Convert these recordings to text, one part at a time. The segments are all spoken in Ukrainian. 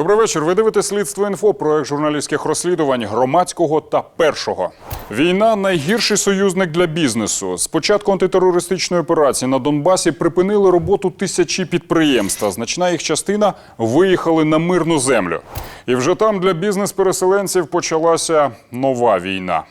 Добрий вечір. Ви дивитесь слідство інфо, проект журналістських розслідувань громадського та першого. Війна найгірший союзник для бізнесу. З початку антитерористичної операції на Донбасі припинили роботу тисячі підприємств. Значна їх частина виїхали на мирну землю. І вже там для бізнес-переселенців почалася нова війна.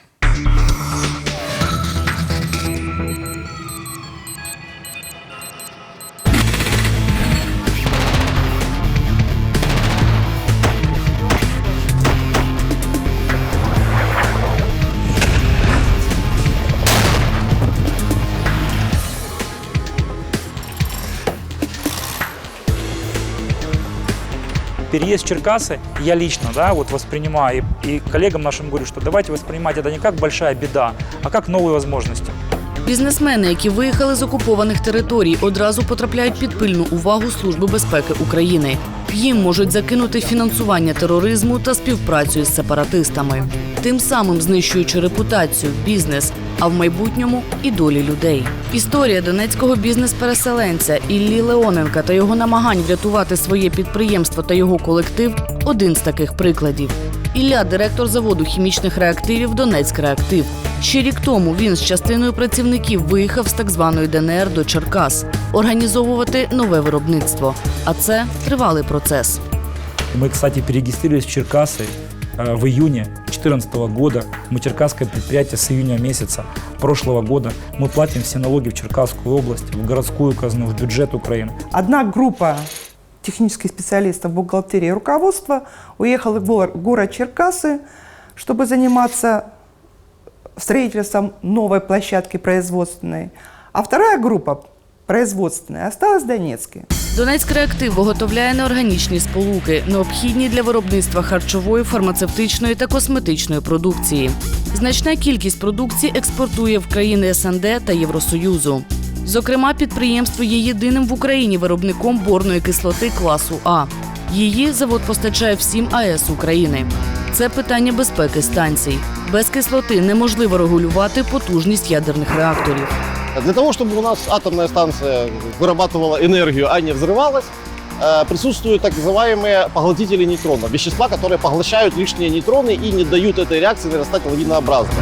переезд в Черкасы я лично да, вот воспринимаю и, и коллегам нашим говорю, что давайте воспринимать это не как большая беда, а как новые возможности. Бізнесмени, які виїхали з окупованих територій, одразу потрапляють під пильну увагу Служби безпеки України. Їм можуть закинути фінансування тероризму та співпрацю із сепаратистами, тим самим знищуючи репутацію, бізнес, а в майбутньому і долі людей. Історія донецького бізнес-переселенця Іллі Леоненка та його намагань врятувати своє підприємство та його колектив один з таких прикладів. Ілля директор заводу хімічних реактивів Донецьк Реактив. Ще рік тому він з частиною працівників виїхав з так званої ДНР до Черкас організовувати нове виробництво. А це тривалий процес. Мы, кстати, перерегистрировались в Черкасы э, В июне 2014 года. Мы черкасское предприятие с июня месяца прошлого года. Мы платим все налоги в Черкасскую область, в городскую казну, в бюджет Украины. Одна группа технических специалистов бухгалтерии и руководства уехала в гор- город Черкасы, чтобы заниматься строительством новой площадки производственной. А вторая группа производственная осталась в Донецке. Донецьк Реактив виготовляє неорганічні сполуки, необхідні для виробництва харчової, фармацевтичної та косметичної продукції. Значна кількість продукції експортує в країни СНД та Євросоюзу. Зокрема, підприємство є єдиним в Україні виробником борної кислоти класу А. Її завод постачає всім АЕС України. Це питання безпеки станцій. Без кислоти неможливо регулювати потужність ядерних реакторів. Для того, чтобы у нас атомная станция вырабатывала энергию, а не взрывалась, э, присутствуют так называемые поглотители нейтронов, вещества, которые поглощают лишние нейтроны и не дают этой реакции нарастать лавинообразно.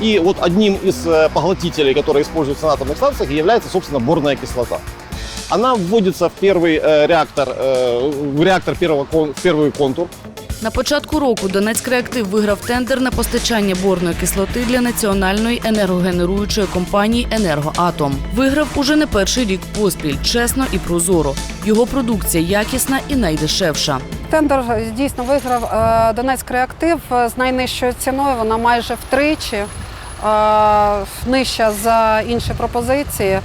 И вот одним из э, поглотителей, которые используются на атомных станциях, является, собственно, борная кислота. Она вводится в первый э, реактор, в реактор первого, в первый контур, На початку року Донецьк Реактив виграв тендер на постачання борної кислоти для національної енергогенеруючої компанії Енергоатом. Виграв уже не перший рік поспіль, чесно і прозоро. Його продукція якісна і найдешевша. Тендер дійсно виграв е, Донецьк Реактив е, з найнижчою ціною. Вона майже втричі е, нижча за інші пропозиції.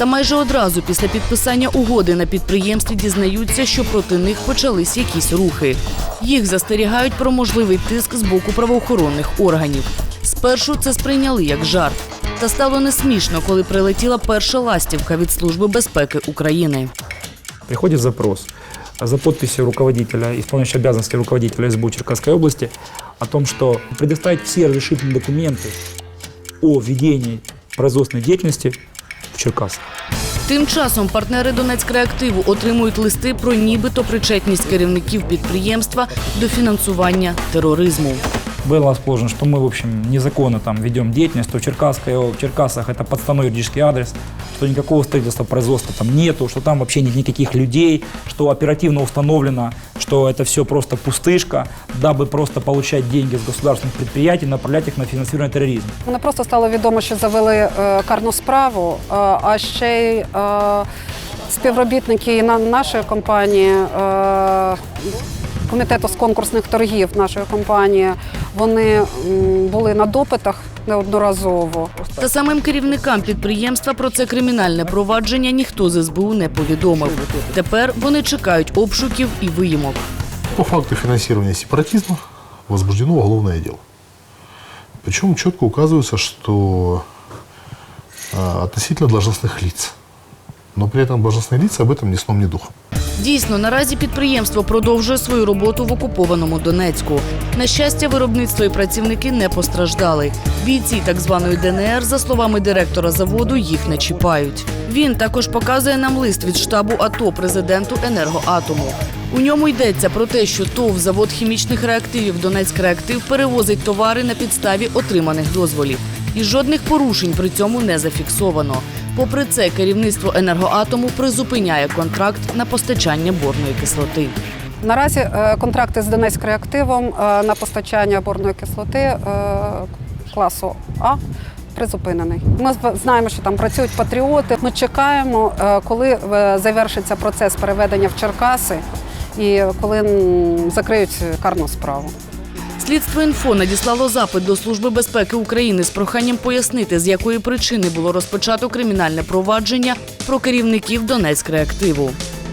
Та майже одразу після підписання угоди на підприємстві дізнаються, що проти них почались якісь рухи. Їх застерігають про можливий тиск з боку правоохоронних органів. Спершу це сприйняли як жарт. Та стало не смішно, коли прилетіла перша ластівка від Служби безпеки України. Приходит запрос за подписью руководителя, исполняющего обязанности руководителя СБУ Черкасской области о том, что предоставить все разрешительные документы о ведении производственной деятельности Черкасах. Тим часом партнери Донецьк Реактиву отримують листи про нібито причетність керівників підприємства до фінансування тероризму Было расположено, что мы, в общем, незаконно там ведем деятельность, что в, Черкасской, в Черкасах это подставной юридический адрес, что никакого строительства, производства там нету, что там вообще нет никаких людей, что оперативно установлено, что это все просто пустышка, дабы просто получать деньги с государственных предприятий, направлять их на финансирование терроризма. Мене просто стало відомо, що завели е, карну справу, е, а ще й е, співробітники і на- нашої компанії. е, Комітету з конкурсних торгів нашої компанії вони були на допитах неодноразово. Та самим керівникам підприємства про це кримінальне провадження ніхто з СБУ не повідомив. Тепер вони чекають обшуків і виїмок. По факту финансирования сепаратизма возбуждено уголовное дело. Причем четко указывается, что а, относительно должностных лиц Но при этом должностные лица об этом ни сном, ни духом. Дійсно, наразі підприємство продовжує свою роботу в окупованому Донецьку. На щастя, виробництво і працівники не постраждали. Бійці так званої ДНР, за словами директора заводу, їх не чіпають. Він також показує нам лист від штабу АТО президенту енергоатому. У ньому йдеться про те, що ТОВ завод хімічних реактивів Донецьк Реактив перевозить товари на підставі отриманих дозволів. І жодних порушень при цьому не зафіксовано. Попри це, керівництво енергоатому призупиняє контракт на постачання борної кислоти. Наразі е, контракти з Донецьк реактивом е, на постачання борної кислоти е, класу А призупинений. Ми знаємо, що там працюють патріоти. Ми чекаємо, коли завершиться процес переведення в Черкаси і коли закриють карну справу. Слідство інфо надіслало запит до Служби безпеки України з проханням пояснити, з якої причини було розпочато кримінальне провадження про керівників Донецьк реактиву.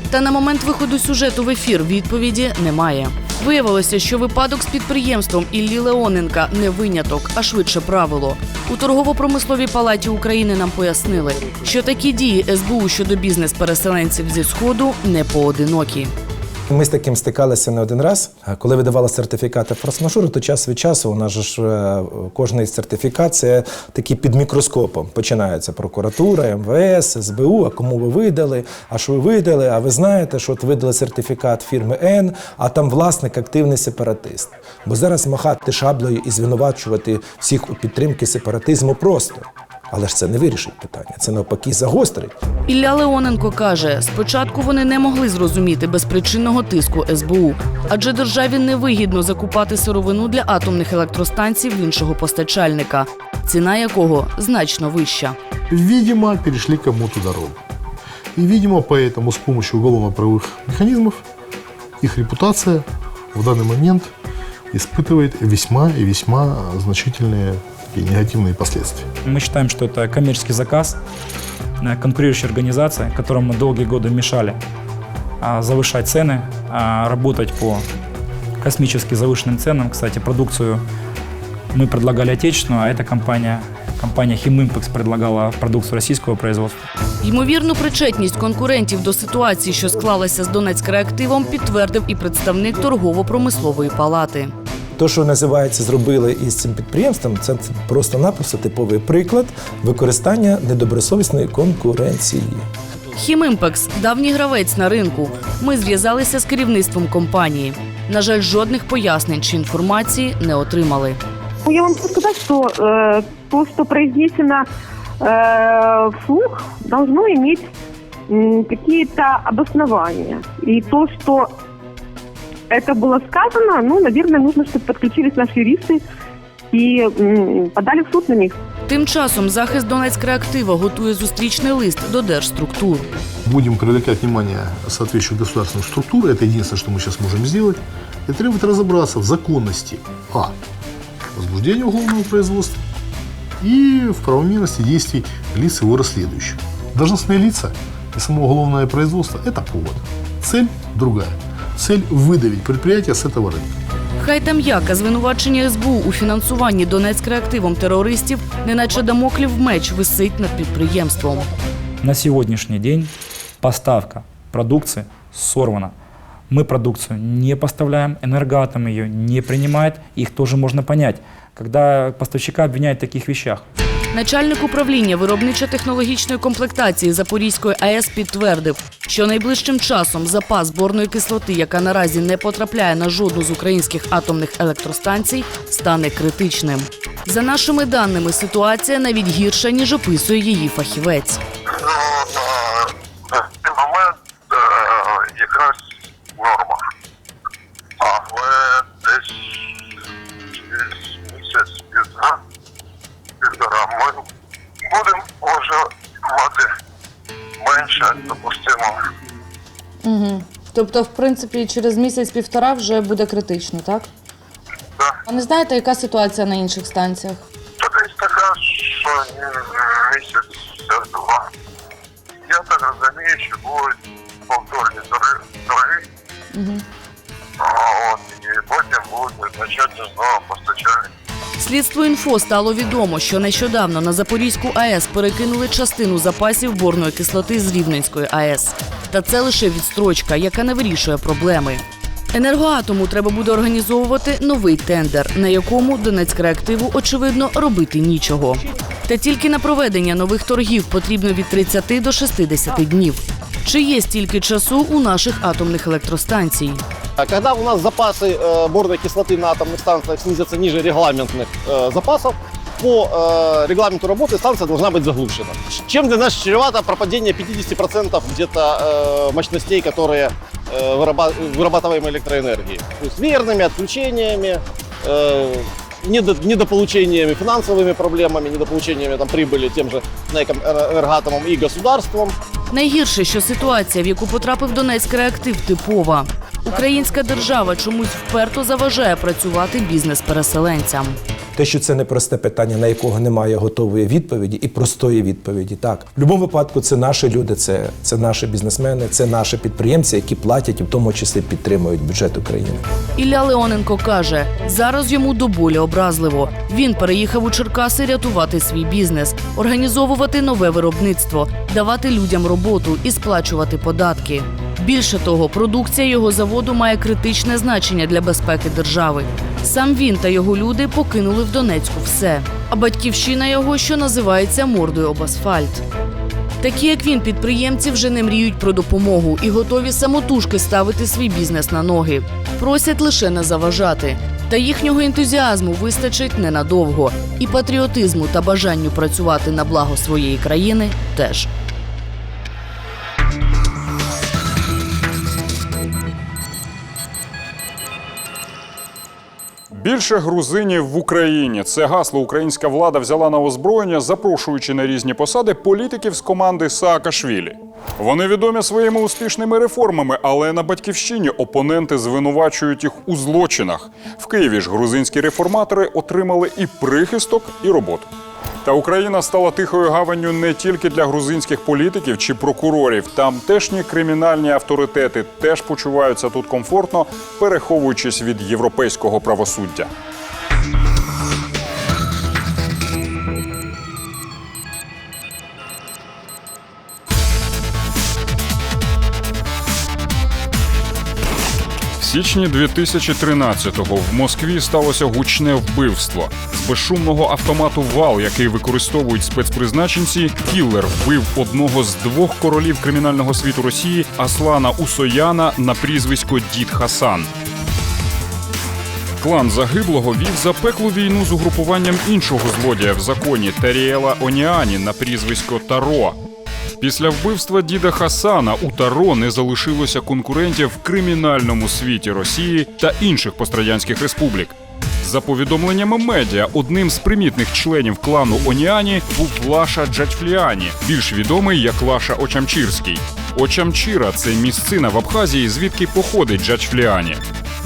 Та на момент виходу сюжету в ефір відповіді немає. Виявилося, що випадок з підприємством Іллі Леоненка не виняток, а швидше правило. У торгово-промисловій палаті України нам пояснили, що такі дії СБУ щодо бізнес-переселенців зі сходу не поодинокі. Ми з таким стикалися не один раз. Коли видавали сертифікати форс-мажору, то час від часу у нас ж е, кожний сертифікат це такі під мікроскопом. Починається прокуратура, МВС, СБУ. А кому ви видали? А що ви видали? А ви знаєте, що от видали сертифікат фірми Н, а там власник активний сепаратист. Бо зараз махати шаблею і звинувачувати всіх у підтримки сепаратизму просто. Але ж це не вирішить питання. Це навпаки загострить. Ілля Леоненко каже, спочатку вони не могли зрозуміти безпричинного тиску СБУ, адже державі невигідно закупати сировину для атомних електростанцій в іншого постачальника, ціна якого значно вища. Видимо, перешли кому-то дорогу. И, видимо, поэтому с помощью уголовно-правовых механизмов их репутация в данный момент испытывает весьма и весьма значительные и негативные последствия. Мы считаем, что это коммерческий заказ э, конкурирующей организации, которым мы долгие годы мешали а, завышать цены, а, работать по космически завышенным ценам. Кстати, продукцию мы предлагали отечественную, а эта компания, компания Химимпекс предлагала продукцию российского производства. Ймовірну причетність конкурентів до ситуації, що склалася з Донецьк реактивом, підтвердив і представник торгово-промислової палати. То, що називається, зробили із цим підприємством, це просто-напросто типовий приклад використання недобросовісної конкуренції. Хімімпекс давній гравець на ринку. Ми зв'язалися з керівництвом компанії. На жаль, жодних пояснень чи інформації не отримали. Ну, Я вам хочу сказать, что э, то, что произнесено э, вслух, должно иметь м, какие-то обоснования. И то, что это было сказано, ну, наверное, нужно, чтобы подключились наши юристы и м, подали в суд на них. Тим часом захист Донецьк реактива готує зустрічний лист до держструктур. Будем привлекать внимание соответствующих государственных структур. Это единственное, что мы сейчас можем сделать. И требовать разобраться в законности А. Возбуждения уголовного производства и в правомерности действий лиц его расследующих. Должностные лица и само уголовное производство – это повод. Цель другая. Цель – выдавить предприятие с этого рынка. Хай там як, а звинувачення СБУ у фінансуванні Донецьк реактивом терористів, неначе дамоклів меч висить над підприємством. На сегодняшний день поставка продукции сорвана. Мы продукцию не поставляем, энергоатом ее не принимает. Их тоже можно понять, когда поставщика обвиняют в таких вещах. Начальник управління виробничо-технологічної комплектації Запорізької АЕС підтвердив, що найближчим часом запас борної кислоти, яка наразі не потрапляє на жодну з українських атомних електростанцій, стане критичним. За нашими даними, ситуація навіть гірша ніж описує її фахівець. Тобто, в принципі, через місяць-півтора вже буде критично, так? Да. А не знаєте, яка ситуація на інших станціях? Та десь така, що м, місяць-два. Я так розумію, що будуть повторні торги, торги Угу. а, от, і потім будуть визначати знову постачальник. Слідство інфо стало відомо, що нещодавно на Запорізьку АЕС перекинули частину запасів борної кислоти з Рівненської АЕС. Та це лише відстрочка, яка не вирішує проблеми. Енергоатому треба буде організовувати новий тендер, на якому Донецьк реактиву очевидно робити нічого. Та тільки на проведення нових торгів потрібно від 30 до 60 днів. Чи є стільки часу у наших атомних електростанцій? А Когда у нас запасы э, борной кислоты на атомных станциях снизятся ниже регламентных э, запасов, по э, регламенту работы станция должна быть заглушена. Чем для нас чревато пропадение 50% где-то э, мощностей, которые э, выраба- вырабатываемой электроэнергии. То есть верными отключениями, э, недо- недополучениями, финансовыми проблемами, недополучениями там, прибыли тем же НЭКом, э, энергатомом и государством. Найгірше, що ситуація, в яку потрапив Донецький реактив, типова. Українська держава чомусь вперто заважає працювати бізнес-переселенцям. Те, що це непросте питання, на якого немає готової відповіді і простої відповіді. Так, в будь-якому випадку це наші люди, це, це наші бізнесмени, це наші підприємці, які платять і в тому числі підтримують бюджет України. Ілля Леоненко каже, зараз йому до болі образливо. Він переїхав у Черкаси рятувати свій бізнес, організовувати нове виробництво, давати людям роботу і сплачувати податки. Більше того, продукція його заводу має критичне значення для безпеки держави. Сам він та його люди покинули в Донецьку все. А батьківщина його, що називається мордою об асфальт. Такі, як він, підприємці вже не мріють про допомогу і готові самотужки ставити свій бізнес на ноги. Просять лише не заважати. Та їхнього ентузіазму вистачить ненадовго. І патріотизму та бажанню працювати на благо своєї країни теж. Більше грузинів в Україні. Це гасло українська влада взяла на озброєння, запрошуючи на різні посади політиків з команди Саакашвілі. Вони відомі своїми успішними реформами, але на батьківщині опоненти звинувачують їх у злочинах. В Києві ж грузинські реформатори отримали і прихисток, і роботу. Та Україна стала тихою гаванню не тільки для грузинських політиків чи прокурорів. Тамтешні кримінальні авторитети теж почуваються тут комфортно, переховуючись від європейського правосуддя. Січні 2013-го в Москві сталося гучне вбивство. З безшумного автомату вал, який використовують спецпризначенці, кіллер вбив одного з двох королів кримінального світу Росії Аслана Усояна на прізвисько Дід Хасан. Клан загиблого вів запеклу війну з угрупуванням іншого злодія в законі Таріела Оніані на прізвисько Таро. Після вбивства діда Хасана у Таро не залишилося конкурентів в кримінальному світі Росії та інших пострадянських республік. За повідомленнями медіа, одним з примітних членів клану Оніані був Лаша Джатьфліані, більш відомий як Лаша Очамчірський. Очамчіра це місцина в Абхазії, звідки походить Джачфліані.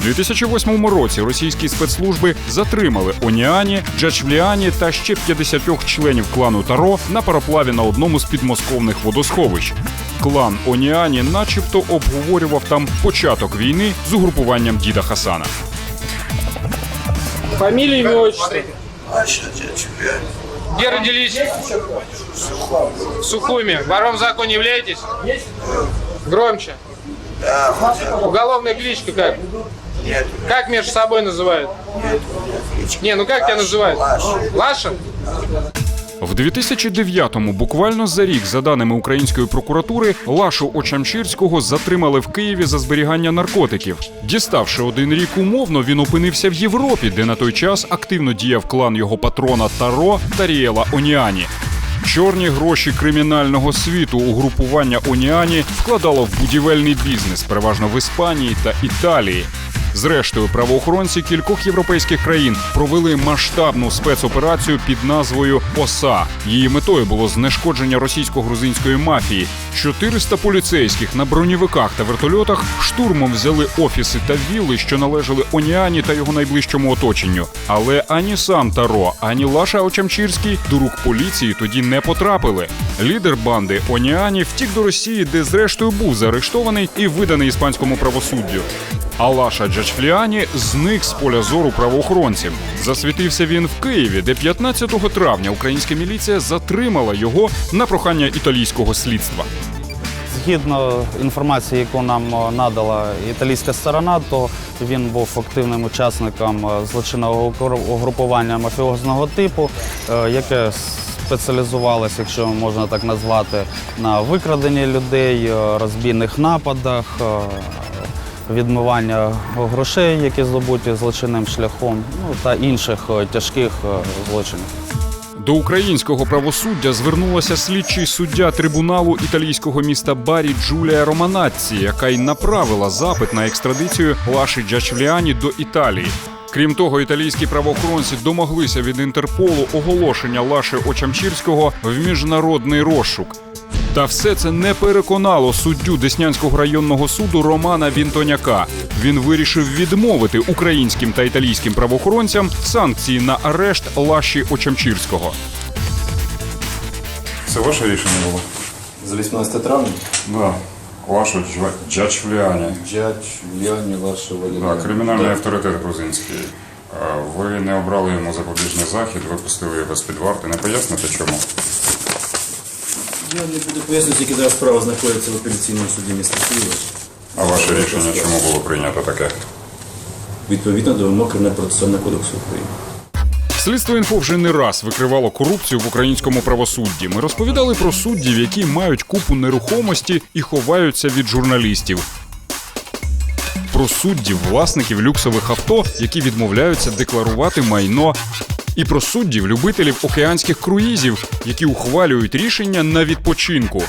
У 2008 році російські спецслужби затримали Оніані, Джачвліані та ще 50 членів клану Таро на пароплаві на одному з підмосковних водосховищ. Клан Оніані, начебто, обговорював там початок війни з угрупуванням діда Хасана. Имя, отчество. Где родились? В Сухуми. Вором в законе являетесь? Громче. Уголовная кличка как? Как между собой называют? Не, ну как тебя называют? Лаша? В 2009-му, буквально за рік, за даними української прокуратури, Лашу Очамчирського затримали в Києві за зберігання наркотиків. Діставши один рік умовно, він опинився в Європі, де на той час активно діяв клан його патрона Таро Таріела Оніані. Чорні гроші кримінального світу угрупування Оніані вкладало в будівельний бізнес, переважно в Іспанії та Італії. Зрештою, правоохоронці кількох європейських країн провели масштабну спецоперацію під назвою ОСА. Її метою було знешкодження російсько-грузинської мафії. 400 поліцейських на бронєвиках та вертольотах штурмом взяли офіси та вілли, що належали Оніані та його найближчому оточенню. Але ані сам Таро, ані Лаша Очамчірський до рук поліції тоді не потрапили. Лідер банди Оніані втік до Росії, де зрештою був заарештований і виданий іспанському правосуддю. А Лаша Джачфліані зник з поля зору правоохоронців. Засвітився він в Києві, де 15 травня українська міліція затримала його на прохання італійського слідства. Згідно інформації, яку нам е, надала італійська сторона, то він був активним учасником е, злочинного угрупування мафіозного типу, е, яке спеціалізувалася, якщо можна так назвати, на викраденні людей, розбійних нападах, відмивання грошей, які здобуті злочинним шляхом, ну та інших е, тяжких е, злочинів. До українського правосуддя звернулася слідчий суддя трибуналу італійського міста Барі Джулія Романацці, яка й направила запит на екстрадицію Лаші Джачвліані до Італії. Крім того, італійські правоохоронці домоглися від Інтерполу оголошення Лаші Очамчірського в міжнародний розшук. Та все це не переконало суддю Деснянського районного суду Романа Вінтоняка. Він вирішив відмовити українським та італійським правоохоронцям санкції на арешт Лаші Очамчірського. Це ваше рішення було? За 18 травня Да. Лашу Джачвліані. Джач Вільяні Лаша Да, Валеріана. кримінальний Да. авторитет грузинський. Ви не обрали йому запобіжний захід, випустили його з-під варти. Не поясните чому? Я не буду пояснювати, які зараз справа знаходиться в апеляційному суді міста Києва. А ваше рішення чому було прийнято таке? Відповідно до вимог Кримінально-процесуального кодексу України. Слідство інфо вже не раз викривало корупцію в українському правосудді. Ми розповідали про суддів, які мають купу нерухомості і ховаються від журналістів. Про суддів, власників люксових авто, які відмовляються декларувати майно. І про суддів, любителів океанських круїзів, які ухвалюють рішення на відпочинку.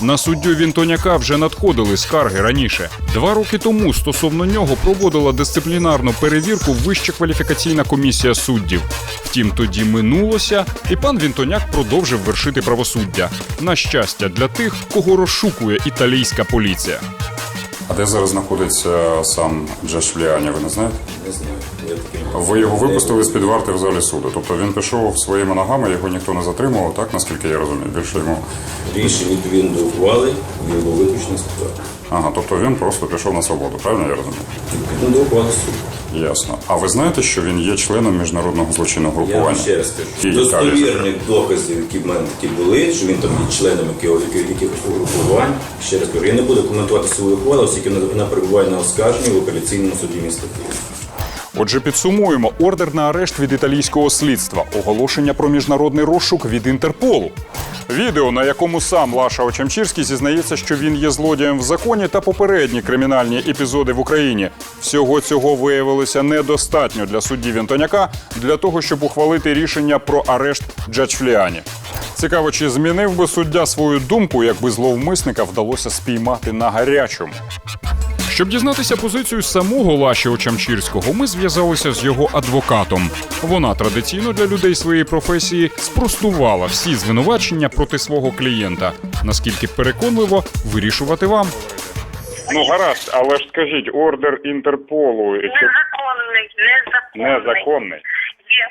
На суддю Вінтоняка вже надходили скарги раніше. Два роки тому стосовно нього проводила дисциплінарну перевірку Вища кваліфікаційна комісія суддів. Втім, тоді минулося, і пан Вінтоняк продовжив вершити правосуддя. На щастя, для тих, кого розшукує італійська поліція. А де зараз знаходиться сам Джашліані, ви не знаєте? Не знаю. Я таким Ви його випустили з під варти в залі суду. Тобто він пішов своїми ногами, його ніхто не затримував, так наскільки я розумію. Більше йому рішення відповідно до ухвали, він був виключений з питання. ага, тобто він просто пішов на свободу, правильно я розумію? Відповідно до ухвали суду. Ясно. А ви знаєте, що він є членом міжнародного злочинного Я групування? вам ще раз кажу. Достовірних доказів, які в мене такі були, що він там є членом якихось угрупувань. Ще раз кажу, я не буду коментувати свою ухвалу, оскільки вона перебуває на оскарженні в апеляційному суді міста Києва. Отже, підсумуємо ордер на арешт від італійського слідства, оголошення про міжнародний розшук від Інтерполу. Відео, на якому сам Лаша Очамчірський зізнається, що він є злодієм в законі, та попередні кримінальні епізоди в Україні. Всього цього виявилося недостатньо для судді Вінтоняка для того, щоб ухвалити рішення про арешт Джачфліані. Цікаво, чи змінив би суддя свою думку, якби зловмисника вдалося спіймати на гарячому. Щоб дізнатися позицію самого Лаші Очамчірського, ми зв'язалися з його адвокатом. Вона традиційно для людей своєї професії спростувала всі звинувачення проти свого клієнта. Наскільки переконливо вирішувати вам. Ну гаразд, але ж скажіть, ордер Інтерполу Незаконний, незаконний. незаконний. Є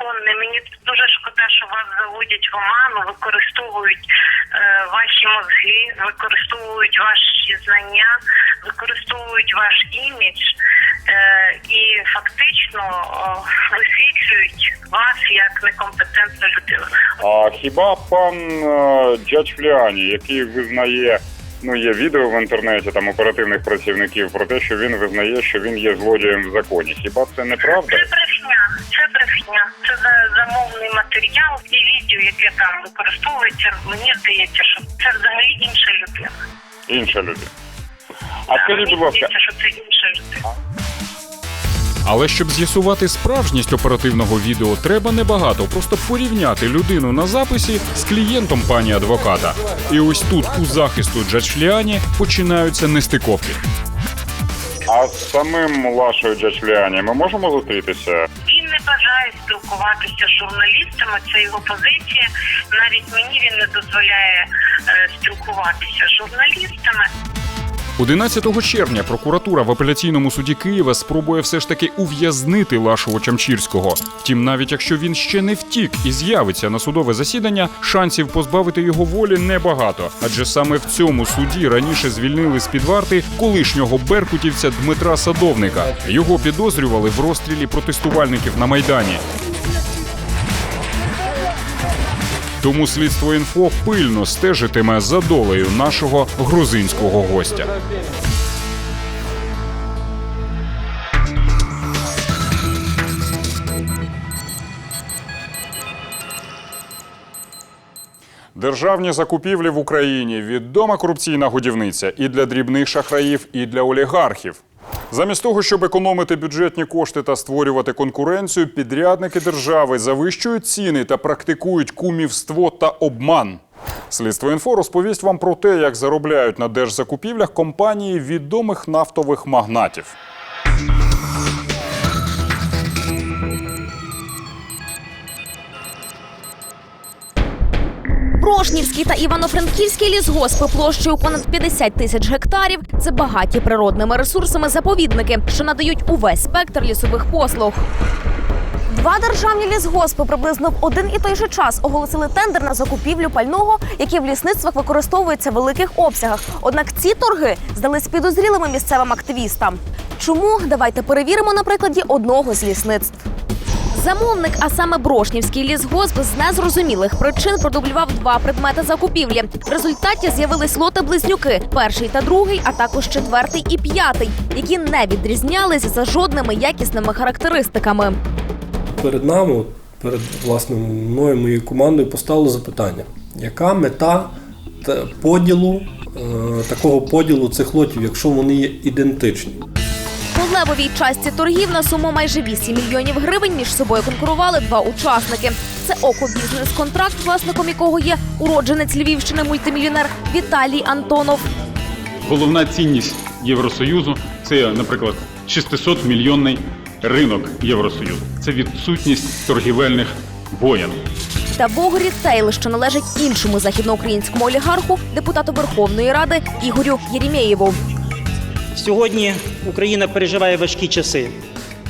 незаконний. Мені дуже шкода, що вас заводять в оману, використовують е, ваші мозги, використовують ваші знання, використовують ваш імідж е, і фактично е, висвітлюють вас як некомпетентну людину. А хіба пан Джачфліані, який визнає, ну є відео в інтернеті там оперативних працівників про те, що він визнає, що він є злодієм в законі. Хіба це неправда? Це яке там використовується. Мені здається, що це взагалі інша людина. Інша людина. А скажіть, Мені будь ласка, здається, що це інша людина. Але щоб з'ясувати справжність оперативного відео, треба небагато. Просто порівняти людину на записі з клієнтом пані адвоката. І ось тут у захисту Джачліані починаються нестиковки. А з самим Лашою Джачліані ми можемо зустрітися? Бажає спілкуватися з журналістами. Це його позиція. Навіть мені він не дозволяє е, спілкуватися з журналістами. 11 червня прокуратура в апеляційному суді Києва спробує все ж таки ув'язнити Лашого Чамчірського. Втім, навіть якщо він ще не втік і з'явиться на судове засідання, шансів позбавити його волі небагато. Адже саме в цьому суді раніше звільнили з під варти колишнього беркутівця Дмитра Садовника. Його підозрювали в розстрілі протестувальників на майдані. Тому слідство інфо пильно стежитиме за долею нашого грузинського гостя. Державні закупівлі в Україні відома корупційна годівниця і для дрібних шахраїв, і для олігархів. Замість того, щоб економити бюджетні кошти та створювати конкуренцію, підрядники держави завищують ціни та практикують кумівство та обман. Слідство інфо розповість вам про те, як заробляють на держзакупівлях компанії відомих нафтових магнатів. Прошнівський та Івано-Франківський лісгоспи площею понад 50 тисяч гектарів це багаті природними ресурсами заповідники, що надають увесь спектр лісових послуг. Два державні лісгоспи приблизно в один і той же час оголосили тендер на закупівлю пального, яке в лісництвах використовується в великих обсягах. Однак ці торги здались підозрілими місцевим активістам. Чому давайте перевіримо на прикладі одного з лісництв. Замовник, а саме Брошнівський лісгосп, з незрозумілих причин продублював два предмети закупівлі. В результаті з'явились лоти близнюки, перший та другий, а також четвертий і п'ятий, які не відрізнялись за жодними якісними характеристиками. перед нами, перед власне мною, моєю командою, поставили запитання: яка мета поділу е, такого поділу цих лотів, якщо вони є ідентичні? По левовій частці торгів на суму майже 8 мільйонів гривень між собою конкурували два учасники. Це око бізнес-контракт, власником якого є уродженець Львівщини мультимільйонер Віталій Антонов. Головна цінність Євросоюзу це, наприклад, 600 мільйонний ринок Євросоюзу. Це відсутність торгівельних воєн. Та Бог Рітейл, що належить іншому західноукраїнському олігарху, депутату Верховної Ради Ігорю Єрімєєву. Сьогодні Україна переживає важкі часи.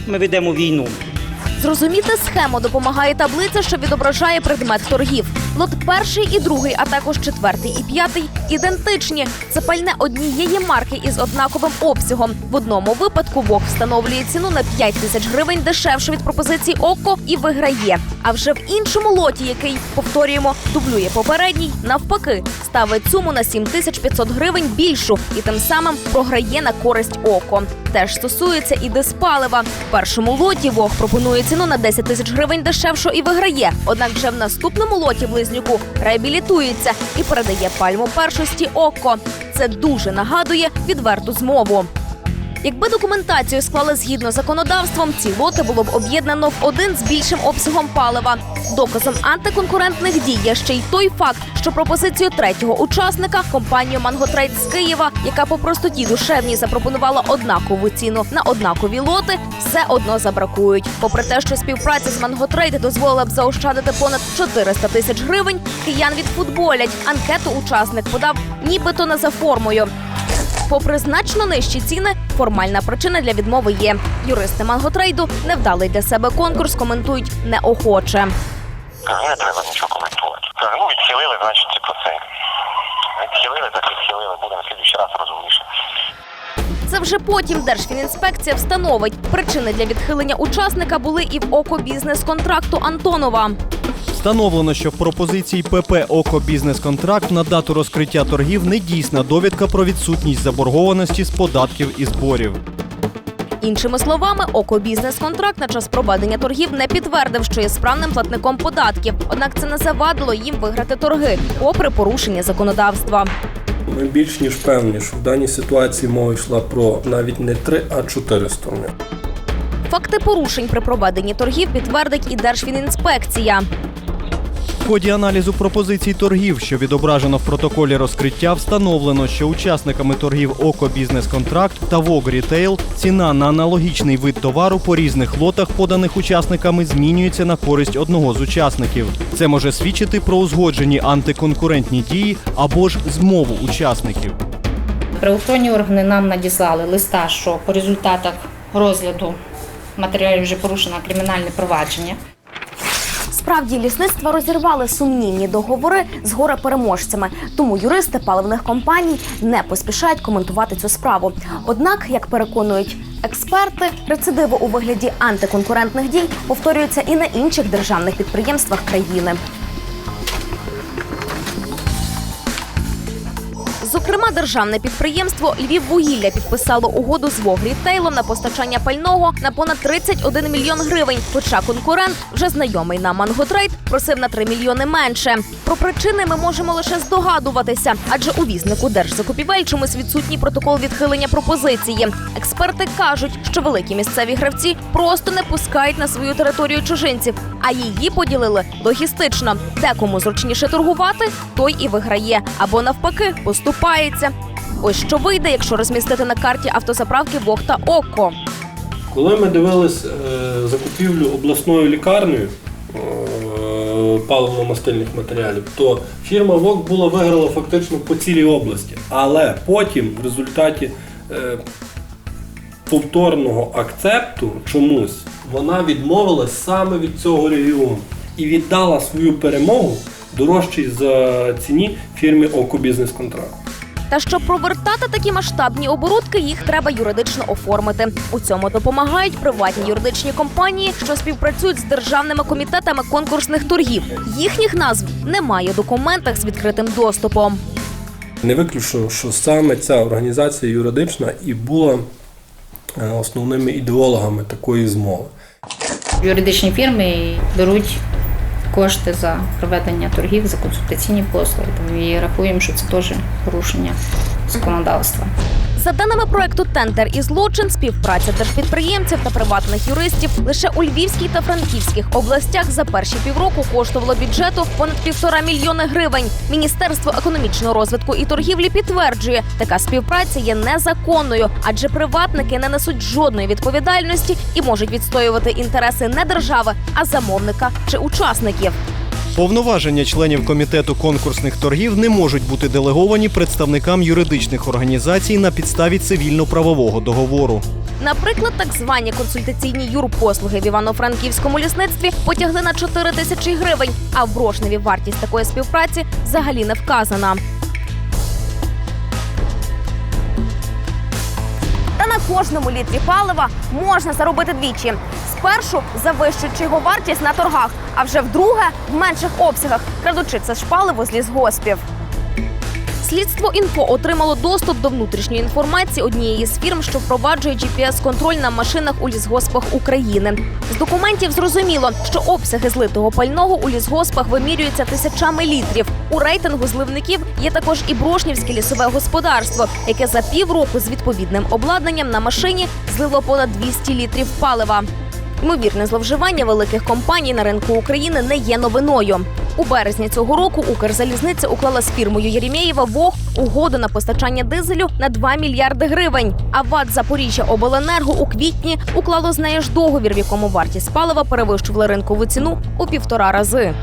Ми ведемо війну. Зрозуміти схему допомагає таблиця, що відображає предмет торгів. Лот перший і другий, а також четвертий і п'ятий ідентичні. Це пальне однієї марки із однаковим обсягом. В одному випадку Бог встановлює ціну на 5 тисяч гривень дешевше від пропозиції ОККО і виграє. А вже в іншому лоті, який повторюємо, дублює попередній, навпаки, ставить суму на 7 тисяч 500 гривень більшу і тим самим програє на користь ОКО. Теж стосується і диспалива. В першому лоті Бог пропонує ціну на 10 тисяч гривень дешевшу і виграє. Однак вже в наступному лоті близнюку реабілітується і передає пальму першості ОКО. Це дуже нагадує відверту змову. Якби документацію склали згідно законодавством, ці лоти було б об'єднано в один з більшим обсягом палива. Доказом антиконкурентних дій є ще й той факт, що пропозицію третього учасника компанію Манготрейд з Києва, яка по простоті душевній запропонувала однакову ціну на однакові лоти, все одно забракують. Попри те, що співпраця з Манготрейд дозволила б заощадити понад 400 тисяч гривень, киян відфутболять. Анкету учасник подав нібито не за формою. Попри значно нижчі ціни, формальна причина для відмови є. Юристи Манготрейду невдалий для себе конкурс коментують неохоче. Не треба нічого коментувати. Ну відхилили, значить типу це. Відхилили, так відхилили, будемо слідчий раз розумніше. Це вже потім Держфінінспекція встановить. Причини для відхилення учасника були і в око бізнес-контракту Антонова. Встановлено, що в пропозиції ПП Око бізнес-контракт на дату розкриття торгів не дійсна довідка про відсутність заборгованості з податків і зборів. Іншими словами, око бізнес-контракт на час проведення торгів не підтвердив, що є справним платником податків. Однак це не завадило їм виграти торги, попри порушення законодавства. Ми більш ніж певні, що в даній ситуації мова йшла про навіть не три, а чотири сторони. Факти порушень при проведенні торгів підтвердить і Держфінінспекція. В ході аналізу пропозицій торгів, що відображено в протоколі розкриття, встановлено, що учасниками торгів Око бізнес-контракт та Вог Рітейл ціна на аналогічний вид товару по різних лотах, поданих учасниками, змінюється на користь одного з учасників. Це може свідчити про узгоджені антиконкурентні дії або ж змову учасників. Правоохоронні органи нам надіслали листа, що по результатах розгляду матеріалів вже порушено кримінальне провадження. Справді лісництва розірвали сумнівні договори з горе-переможцями, тому юристи паливних компаній не поспішають коментувати цю справу. Однак, як переконують експерти, рецидиви у вигляді антиконкурентних дій повторюються і на інших державних підприємствах країни. Зокрема, державне підприємство Львіввугілля підписало угоду з Вогрітейлом на постачання пального на понад 31 мільйон гривень. Хоча конкурент, вже знайомий на Манготрейд, просив на 3 мільйони менше. Про причини ми можемо лише здогадуватися, адже у візнику держзакупівель чомусь відсутній протокол відхилення пропозиції. Експерти кажуть, що великі місцеві гравці просто не пускають на свою територію чужинців, а її поділили логістично. Де кому зручніше торгувати, той і виграє, або навпаки поступається. Ось що вийде, якщо розмістити на карті автозаправки Вог та Око. Коли ми дивились е, закупівлю обласною лікарнею е, паливно-мастильних матеріалів, то фірма ВОК була виграла фактично по цілій області. Але потім в результаті е, повторного акцепту чомусь вона відмовилась саме від цього регіону і віддала свою перемогу дорожчій за ціні фірмі Око Бізнес Контракт. Та щоб провертати такі масштабні оборудки, їх треба юридично оформити. У цьому допомагають приватні юридичні компанії, що співпрацюють з державними комітетами конкурсних торгів. Їхніх назв немає у документах з відкритим доступом. Не виключно, що саме ця організація юридична і була е, основними ідеологами такої змови. Юридичні фірми беруть кошти за проведення торгів, за консультаційні послуги. Тому і рахуємо, що це теж порушення законодавства. За даними проекту Тендер і злочин, співпраця держпідприємців та приватних юристів лише у Львівській та Франківських областях за перші півроку коштувало бюджету понад півтора мільйони гривень. Міністерство економічного розвитку і торгівлі підтверджує, така співпраця є незаконною, адже приватники не несуть жодної відповідальності і можуть відстоювати інтереси не держави, а замовника чи учасників. Повноваження членів комітету конкурсних торгів не можуть бути делеговані представникам юридичних організацій на підставі цивільно-правового договору. Наприклад, так звані консультаційні юрпослуги в Івано-Франківському лісництві потягли на 4 тисячі гривень, а в Брошневі вартість такої співпраці взагалі не вказана. Кожному літрі палива можна заробити двічі. Спершу завищуючи його вартість на торгах, а вже вдруге в менших обсягах, крадучи це ж паливо з лісгоспів. Слідство інфо отримало доступ до внутрішньої інформації однієї з фірм, що впроваджує GPS-контроль на машинах у лісгоспах України. З документів зрозуміло, що обсяги злитого пального у лісгоспах вимірюються тисячами літрів. У рейтингу зливників є також і брошнівське лісове господарство, яке за півроку з відповідним обладнанням на машині злило понад 200 літрів палива. Ймовірне зловживання великих компаній на ринку України не є новиною. У березні цього року Укрзалізниця уклала з фірмою Єремєєва ВОГ угоду на постачання дизелю на 2 мільярди гривень. А ВАД Запоріжжя Обленерго у квітні уклало з нею ж договір, в якому вартість палива перевищувала ринкову ціну у півтора рази.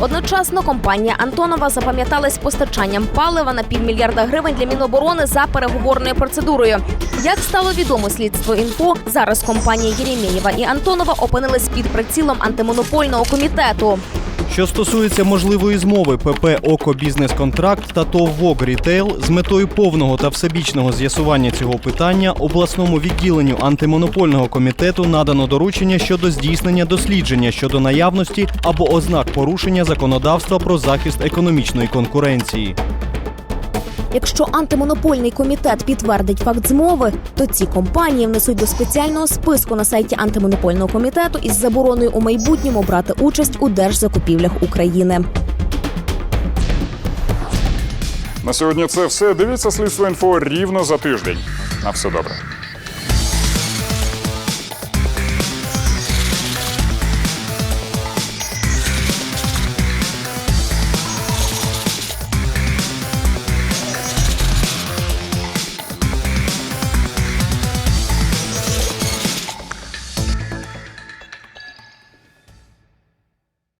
Одночасно компанія Антонова запам'яталась постачанням палива на півмільярда гривень для Міноборони за переговорною процедурою. Як стало відомо слідство інфо, зараз компанії Єремєєва і Антонова опинились під прицілом антимонопольного комітету. Що стосується можливої змови ПП Око Бізнес Контракт та ТОВ ВОГ Рітейл з метою повного та всебічного з'ясування цього питання обласному відділенню антимонопольного комітету надано доручення щодо здійснення дослідження щодо наявності або ознак порушення законодавства про захист економічної конкуренції. Якщо антимонопольний комітет підтвердить факт змови, то ці компанії внесуть до спеціального списку на сайті антимонопольного комітету із забороною у майбутньому брати участь у держзакупівлях України. На сьогодні це все. Дивіться слідство інфо рівно за тиждень. На все добре.